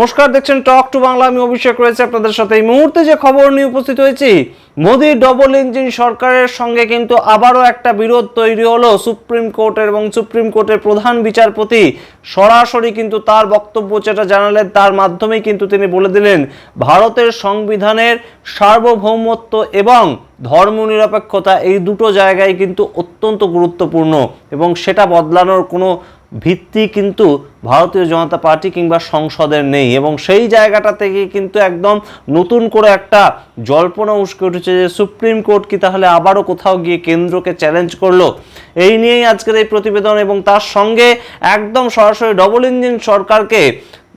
নমস্কার, দেখছেন টক টু বাংলা আমি অভিষেক রয়েছে আপনাদের সাথে। এই মুহূর্তে যে খবর নিয়ে উপস্থিত হয়েছি মোদী ডবল ইঞ্জিন সরকারের সঙ্গে কিন্তু আবারও একটা বিরোধ তৈরি হলো সুপ্রিম কোর্টের এবং সুপ্রিম কোর্টের প্রধান বিচারপতি সরাসরি কিন্তু তার বক্তব্য যেটা জানালেন, তার মাধ্যমেই কিন্তু তিনি বলে দিলেন, ভারতের সংবিধানের সার্বভৌমত্ব এবং ধর্মনিরপেক্ষতা এই দুটো জায়গায় কিন্তু অত্যন্ত গুরুত্বপূর্ণ এবং সেটা বদলানোর কোনো ভিত্তি কিন্তু ভারতীয় জনতা পার্টি কিংবা সংসদের নেই এবং সেই জায়গাটা থেকে কিন্তু একদম নতুন করে একটা জল্পনা উস্কে উঠেছে যে সুপ্রিম কোর্ট কি তাহলে আবারও কোথাও গিয়ে কেন্দ্রকে চ্যালেঞ্জ করল? এই নিয়েই আজকের এই প্রতিবেদন এবং তার সঙ্গে একদম সরাসরি ডবল ইঞ্জিন সরকারকে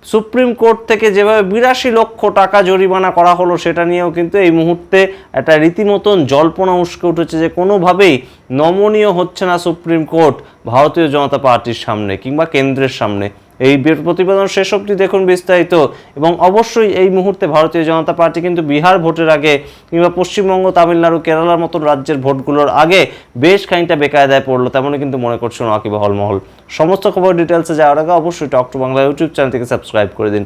সুপ্রিম কোর্ট থেকে যেভাবে বিরাশি লক্ষ টাকা জরিমানা করা হলো, সেটা নিয়েও কিন্তু এই মুহূর্তে একটা রীতিমতন জল্পনা উস্কে উঠেছে যে কোনোভাবেই নমনীয় হচ্ছে না সুপ্রিম কোর্ট ভারতীয় জনতা পার্টির সামনে কিংবা কেন্দ্রের সামনে। এই প্রতিবেদন শেষ অবধি দেখুন বিস্তারিত। এবং অবশ্যই এই মুহূর্তে ভারতীয় জনতা পার্টি কিন্তু বিহার ভোটের আগে কিংবা পশ্চিমবঙ্গ, তামিলনাড়ু, কেরালার মতন রাজ্যের ভোটগুলোর আগে বেশ খানিকটা বেকায়দায় পড়ল, তেমনই কিন্তু মনে করছেন ওয়াকিব হলমহল। সমস্ত খবর ডিটেলসে যাওয়ার আগে অবশ্যই talk to Bangla YouTube channel থেকে সাবস্ক্রাইব করে দিন।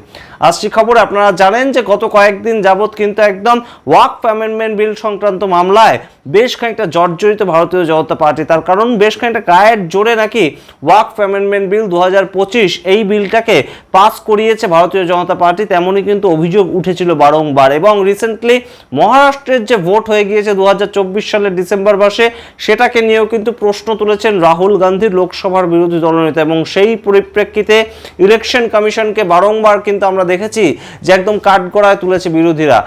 আসছি খবর আপনারা জানেন যে গত কয়েকদিন যাবৎ কিন্তু একদম ওয়াকফ অ্যামেন্ডমেন্ট বিল সংক্রান্ত মামলায় বেশ খানিকটা জর্জরিত ভারতীয় জনতা পার্টি, তার কারণ বেশ খানিকটা গায়ের জোরে নাকি ওয়াকফ অ্যামেন্ডমেন্ট বিল দু হাজার পঁচিশ এই বিলটাকে পাস করিয়েছে ভারতীয় জনতা পার্টি, তেমনই কিন্তু অভিযোগ উঠেছিল বারংবার এবং রিসেন্টলি মহারাষ্ট্রের যে ভোট হয়ে গিয়েছে দু হাজার চব্বিশ সালের ডিসেম্বর মাসে, সেটাকে নিয়েও কিন্তু প্রশ্ন তুলেছেন রাহুল গান্ধীর লোকসভার বিরোধী দলনেতা এবং সেই পরিপ্রেক্ষিতে ইলেকশন কমিশনকে বারংবার কিন্তু আমরা দেখেছি যে একদম কাঠগড়ায় তুলেছে বিরোধীরা।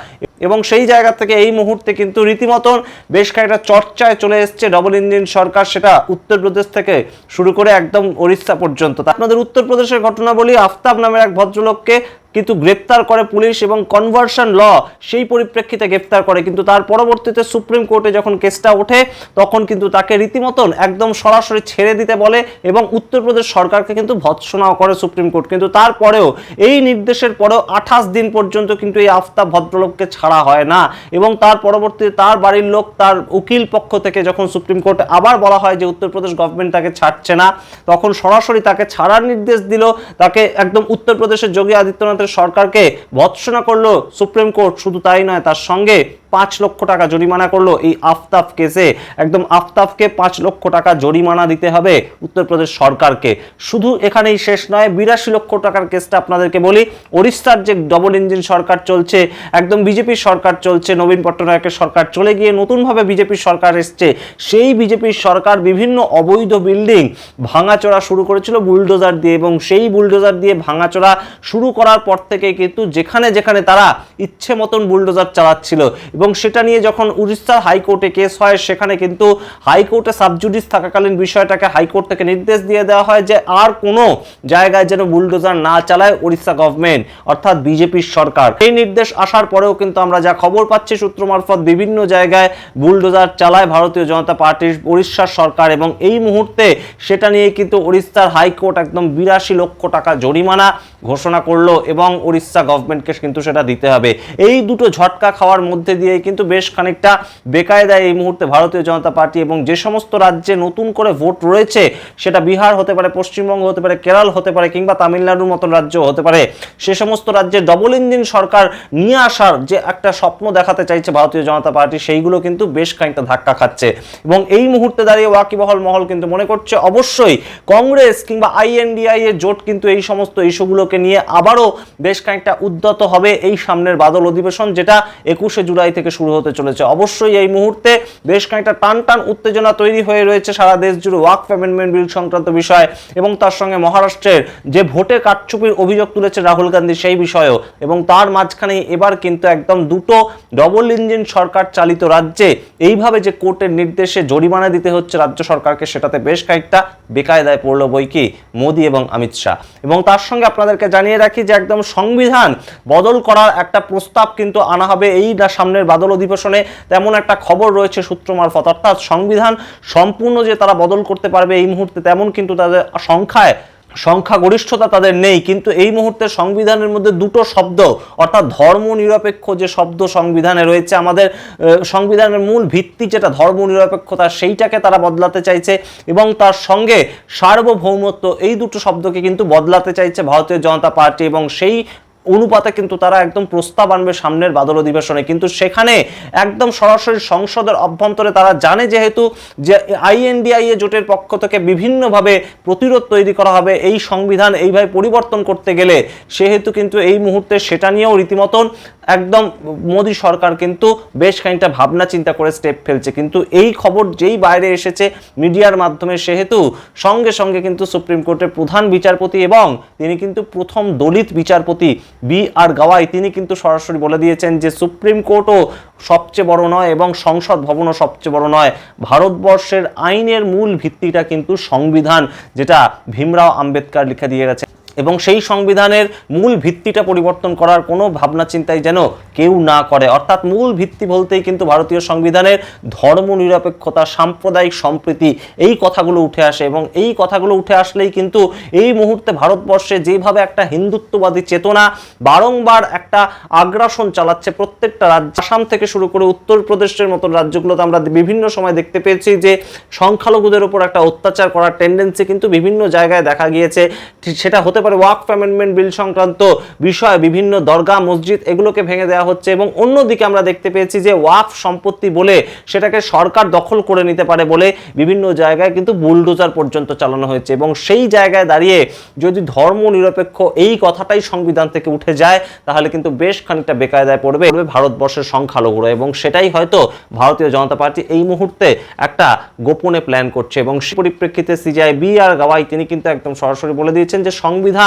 এবং সেই জায়গা থেকে এই মুহূর্তে কিন্তু রীতিমতন বেশ কয়েকটা চর্চায় চলে এসছে ডবল ইঞ্জিন সরকার, সেটা উত্তরপ্রদেশ থেকে শুরু করে একদম ওড়িশা পর্যন্ত। আপনাদের উত্তরপ্রদেশের ঘটনা বলি আফতাব নামের এক ভদ্রলোককে কিন্তু গ্রেপ্তার করে পুলিশ এবং কনভার্সন ল সেই পরিপ্রেক্ষিতে গ্রেপ্তার করে। কিন্তু তার পরবর্তীতে সুপ্রিম কোর্টে যখন কেসটা ওঠে, তখন কিন্তু তাকে রীতিমতন একদম সরাসরি ছেড়ে দিতে বলে এবং উত্তরপ্রদেশ সরকারকে কিন্তু ভৎসনাও করে সুপ্রিম কোর্ট। কিন্তু তারপরেও এই নির্দেশের পরেও আঠাশ দিন পর্যন্ত কিন্তু এই আফতাব ভদ্রলোককে ছাড়া হয় না এবং তার পরবর্তীতে তার বাড়ির লোক, তার উকিল পক্ষ থেকে যখন সুপ্রিম কোর্টে আবার বলা হয় যে উত্তরপ্রদেশ গভর্নমেন্ট তাকে ছাড়ছে না, তখন সরাসরি তাকে ছাড়ার নির্দেশ দিল। তাকে একদম উত্তরপ্রদেশের যোগী আদিত্যনাথের সরকারকে ভৎসনা করল সুপ্রিম কোর্ট। শুধু তাই নয় তার সঙ্গে পাঁচ লক্ষ টাকা জরিমানা করল এই আফতাব কেসে। একদম আফতাবকে পাঁচ লক্ষ টাকা জরিমানা দিতে হবে উত্তরপ্রদেশ সরকারকে। শুধু এখানেই শেষ নয়, বিরাশি লক্ষ টাকার কেসটা আপনাদেরকে বলি। ওড়িশার যে ডবল ইঞ্জিন সরকার চলছে, একদম বিজেপির সরকার চলছে, নবীন পট্টনায়কের সরকার চলে গিয়ে নতুনভাবে বিজেপির সরকার এসছে। সেই বিজেপির সরকার বিভিন্ন অবৈধ বিল্ডিং ভাঙাচোরা শুরু করেছিল বুলডোজার দিয়ে এবং সেই বুলডোজার দিয়ে ভাঙাচোরা শুরু করার পর থেকে কিন্তু যেখানে যেখানে তারা ইচ্ছে মতন বুলডোজার চালাচ্ছিল। এবং সেটা নিয়ে যখন উড়িষ্যার হাইকোর্টে কেস হয়, সেখানে কিন্তু হাইকোর্টে সাবজুডিস থাকাকালীন বিষয়টাকে হাইকোর্ট থেকে নির্দেশ দিয়ে দেওয়া হয় যে আর কোনো জায়গায় যেন বুলডোজার না চালায় উড়িষ্যা গভর্নমেন্ট, অর্থাৎ বিজেপির সরকার। এই নির্দেশ আসার পরেও কিন্তু আমরা যা খবর পাচ্ছি সূত্র মারফত, বিভিন্ন জায়গায় বুলডোজার চালায় ভারতীয় জনতা পার্টির উড়িষ্যার সরকার এবং এই মুহূর্তে সেটা নিয়ে কিন্তু উড়িষ্যার হাইকোর্ট একদম বিরাশি লক্ষ টাকা জরিমানা ঘোষণা করল এবং উড়িষ্যা গভর্নমেন্টকে কিন্তু সেটা দিতে হবে। এই দুটো ঝটকা খাওয়ার মধ্যে দিয়ে কিন্তু বেশ খানিকটা বেকায়দায় এই মুহূর্তে ভারতীয় জনতা পার্টি এবং যে সমস্ত রাজ্যে নতুন করে ভোট রয়েছে, সেটা বিহার হতে পারে, পশ্চিমবঙ্গ হতে পারে, কেরল হতে পারে কিংবা তামিলনাড়ুর মতন রাজ্য হতে পারে, সে সমস্ত রাজ্যে ডবল ইঞ্জিন সরকার নিয়ে আসার যে একটা স্বপ্ন দেখাতে চাইছে ভারতীয় জনতা পার্টি, সেইগুলো কিন্তু বেশ খানিকটা ধাক্কা খাচ্ছে। এবং এই মুহূর্তে দাঁড়িয়ে ওয়াকিবহল মহল কিন্তু মনে করছে, অবশ্যই কংগ্রেস কিংবা আইএনডিআই এর জোট কিন্তু এই সমস্ত ইস্যুগুলোকে নিয়ে আবারও বেশ খানিকটা উদ্যত হবে এই সামনের বাদল অধিবেশন, যেটা একুশে জুলাই থেকে শুরু হতে চলেছে। অবশ্যই এই মুহূর্তে বেশ খানিকটা টান টান উত্তেজনা তৈরি হয়ে রয়েছে সারা দেশ জুড়ে ওয়াক অ্যামেন্ডমেন্ট বিল সংক্রান্ত বিষয় এবং তার সঙ্গে মহারাষ্ট্রের যে ভোটে কারচুপির অভিযোগ তুলেছে রাহুল গান্ধী সেই বিষয়েও এবং তার মাঝখানে এবার কিন্তু একদম দুটো ডবল ইঞ্জিন সরকার চালিত রাজ্যে এইভাবে যে কোর্টের নির্দেশে জরিমানা দিতে হচ্ছে রাজ্য সরকারকে সেটাতে বেশ কয়েকটা বেকায়দায় পড়ল বই কি? মোদী এবং অমিত শাহ। এবং তার সঙ্গে আপনাদেরকে জানিয়ে রাখি যে একদম সংবিধান বদল করার একটা প্রস্তাব কিন্তু আনা হবে এই সামনের বাদল অধিবেশনে তেমন একটা খবর রয়েছে সূত্র মারফত। অর্থাৎ সংবিধান সম্পূর্ণ যে তারা বদল করতে পারবে এই মুহূর্তে তেমন কিন্তু তাদের সংখ্যায় সংখ্যাগরিষ্ঠতা তাদের নেই। কিন্তু এই মুহূর্তে সংবিধানের মধ্যে দুটো শব্দ, অর্থাৎ ধর্ম নিরপেক্ষ যে শব্দ সংবিধানে রয়েছে, আমাদের সংবিধানের মূল ভিত্তি যেটা ধর্ম নিরপেক্ষতা সেইটাকে তারা বদলাতে চাইছে এবং তার সঙ্গে সার্বভৌমত্ব এই দুটো শব্দকে কিন্তু বদলাতে চাইছে ভারতীয় জনতা পার্টি এবং সেই অনুপাতে কিন্তু তারা একদম প্রস্তাব আনবে সামনের বাদল অধিবেশনে। কিন্তু সেখানে একদম সরাসরি সংসদের অভ্যন্তরে তারা জানে যেহেতু যে আইএনডিআইএ জোটের পক্ষ থেকে বিভিন্নভাবে প্রতিরোধ তৈরি করা হবে, এই সংবিধান এইভাবে পরিবর্তন করতে গেলে সেহেতু কিন্তু এই মুহূর্তে সেটা নিয়েও রীতিমতন একদম মোদী সরকার কিন্তু বেশ খানিকটা ভাবনা চিন্তা করে স্টেপ ফেলছে। কিন্তু এই খবর যেই বাইরে এসেছে মিডিয়ার মাধ্যমে, সেহেতু সঙ্গে সঙ্গে কিন্তু সুপ্রিম কোর্টের প্রধান বিচারপতি এবং তিনি কিন্তু প্রথম দলিত বিচারপতি বি আর গাওয়াই, তিনি কিন্তু সরাসরি বলে দিয়েছেন যে সুপ্রিম কোর্টও সবচেয়ে বড় নয় এবং সংসদ ভবনও সবচেয়ে বড় নয়। ভারতবর্ষের আইনের মূল ভিত্তিটা কিন্তু সংবিধান, যেটা ভীমরাও আম্বেদকর লিখে দিয়ে গেছে এবং সেই সংবিধানের মূল ভিত্তিটা পরিবর্তন করার কোনো ভাবনা চিন্তাই যেন কেউ না করে। অর্থাৎ মূল ভিত্তি বলতেই কিন্তু ভারতীয় সংবিধানের ধর্ম নিরপেক্ষতা সাম্প্রদায়িক সম্প্রীতি এই কথাগুলো উঠে আসে এবং এই কথাগুলো উঠে আসলেই কিন্তু এই মুহূর্তে ভারতবর্ষে যেভাবে একটা হিন্দুত্ববাদী চেতনা বারংবার একটা আগ্রাসন চালাচ্ছে প্রত্যেকটা রাজ্য, আসাম থেকে শুরু করে উত্তরপ্রদেশের মতো রাজ্যগুলোতে আমরা বিভিন্ন সময় দেখতে পেয়েছি যে সংখ্যালঘুদের উপর একটা অত্যাচার করার টেন্ডেন্সি কিন্তু বিভিন্ন জায়গায় দেখা গিয়েছে। সেটা হতে পারে ওয়াকফ অ্যামেন্ডমেন্ট বিল সংক্রান্ত বিষয়, বিভিন্ন দরগা মসজিদ, এগুলোকে ভেঙে দেওয়া হচ্ছে এবং অন্যদিকে আমরা দেখতে পেয়েছি যে ওয়াকফ সম্পত্তি বলে সেটাকে সরকার দখল করে নিতে পারে বলে বিভিন্ন জায়গায় কিন্তু বুলডোজার পর্যন্ত চালানো হয়েছে এবং সেই জায়গায় দাঁড়িয়ে যদি ধর্ম নিরপেক্ষ এই কথাটাই সংবিধান থেকে উঠে যায়, তাহলে কিন্তু বেশ খানিকটা বেকায়দায় পড়বে। ভারতবর্ষের সংখ্যালঘুরা এবং সেটাই হয়তো ভারতীয় জনতা পার্টি এই মুহূর্তে একটা গোপনে প্ল্যান করছে এবং সেই পরিপ্রেক্ষিতে সিজিআই বি আর গাওয়াই তিনি কিন্তু একদম সরাসরি বলে দিয়েছেন যে সংবিধান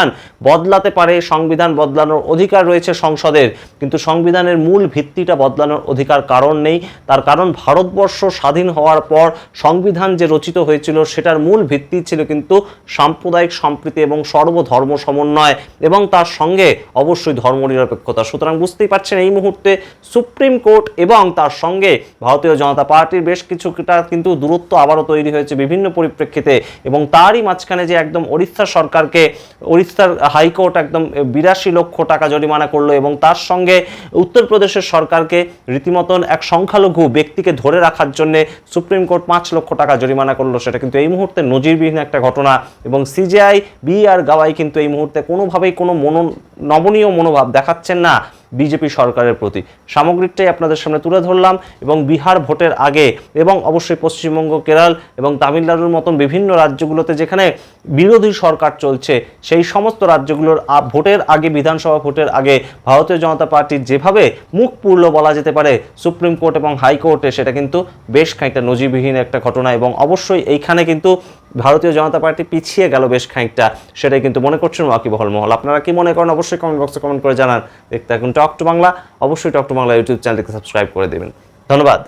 বদলাতে পারে, সংবিধান বদলানোর অধিকার রয়েছে সংসদের। কিন্তু সংবিধানের মূল ভিত্তিটা বদলানোর অধিকার কারণ নেই। তার কারণ ভারতবর্ষ স্বাধীন হওয়ার পর সংবিধান যে রচিত হয়েছিল, সেটার মূল ভিত্তি ছিল কিন্তু সাম্প্রদায়িক সম্প্রীতি এবং সর্বধর্ম সমন্বয় এবং তার সঙ্গে অবশ্যই ধর্মনিরপেক্ষতা। সুতরাং বুঝতেই পারছেন এই মুহূর্তে সুপ্রিম কোর্ট এবং তার সঙ্গে ভারতীয় জনতা পার্টির বেশ কিছুটা কিন্তু দূরত্ব আবারও তৈরি হয়েছে বিভিন্ন পরিপ্রেক্ষিতে এবং তারই মাঝখানে যে একদম ওড়িশা সরকারকে ওড়িশার হাইকোর্ট একদম বিরাশি লক্ষ টাকা জরিমানা করল এবং তার সঙ্গে উত্তরপ্রদেশের সরকারকে রীতিমতন এক সংখ্যালঘু ব্যক্তিকে ধরে রাখার জন্য সুপ্রিম কোর্ট পাঁচ লক্ষ টাকা জরিমানা করল সেটা। কিন্তু এই মুহূর্তে নজিরবিহীন একটা ঘটনা এবং সিজিআই বি আর গাওয়াই কিন্তু এই মুহূর্তে কোনোভাবেই কোনো মনো নমনীয় মনোভাব দেখাচ্ছেন না। বিজেপি সরকারের প্রতি। সামগ্রিকটাই আপনাদের সামনে তুলে ধরলাম এবং বিহার ভোটের আগে এবং অবশ্যই পশ্চিমবঙ্গ, কেরল এবং তামিলনাড়ুর মতন বিভিন্ন রাজ্যগুলোতে যেখানে বিরোধী সরকার চলছে, সেই সমস্ত রাজ্যগুলোর ভোটের আগে, বিধানসভা ভোটের আগে ভারতীয় জনতা পার্টির যেভাবে মুখ পুরল বলা যেতে পারে, সুপ্রিম কোর্ট এবং হাইকোর্টে সেটা কিন্তু বেশ খানিকটা নজিরবিহীন একটা ঘটনা এবং অবশ্যই এইখানে কিন্তু ভারতীয় জনতা পার্টি পিছিয়ে গেল বেশ খানিকটা, সেটাই কিন্তু মনে করছেন ওয়াকিবহল মহল। আপনারা কি মনে করেন? অবশ্যই কমেন্ট বক্সে কমেন্ট করে জানান। দেখতে থাকুন টক টু বাংলা। অবশ্যই টক টু বাংলা ইউটিউব চ্যানেলটিকে সাবস্ক্রাইব করে দেবেন। ধন্যবাদ।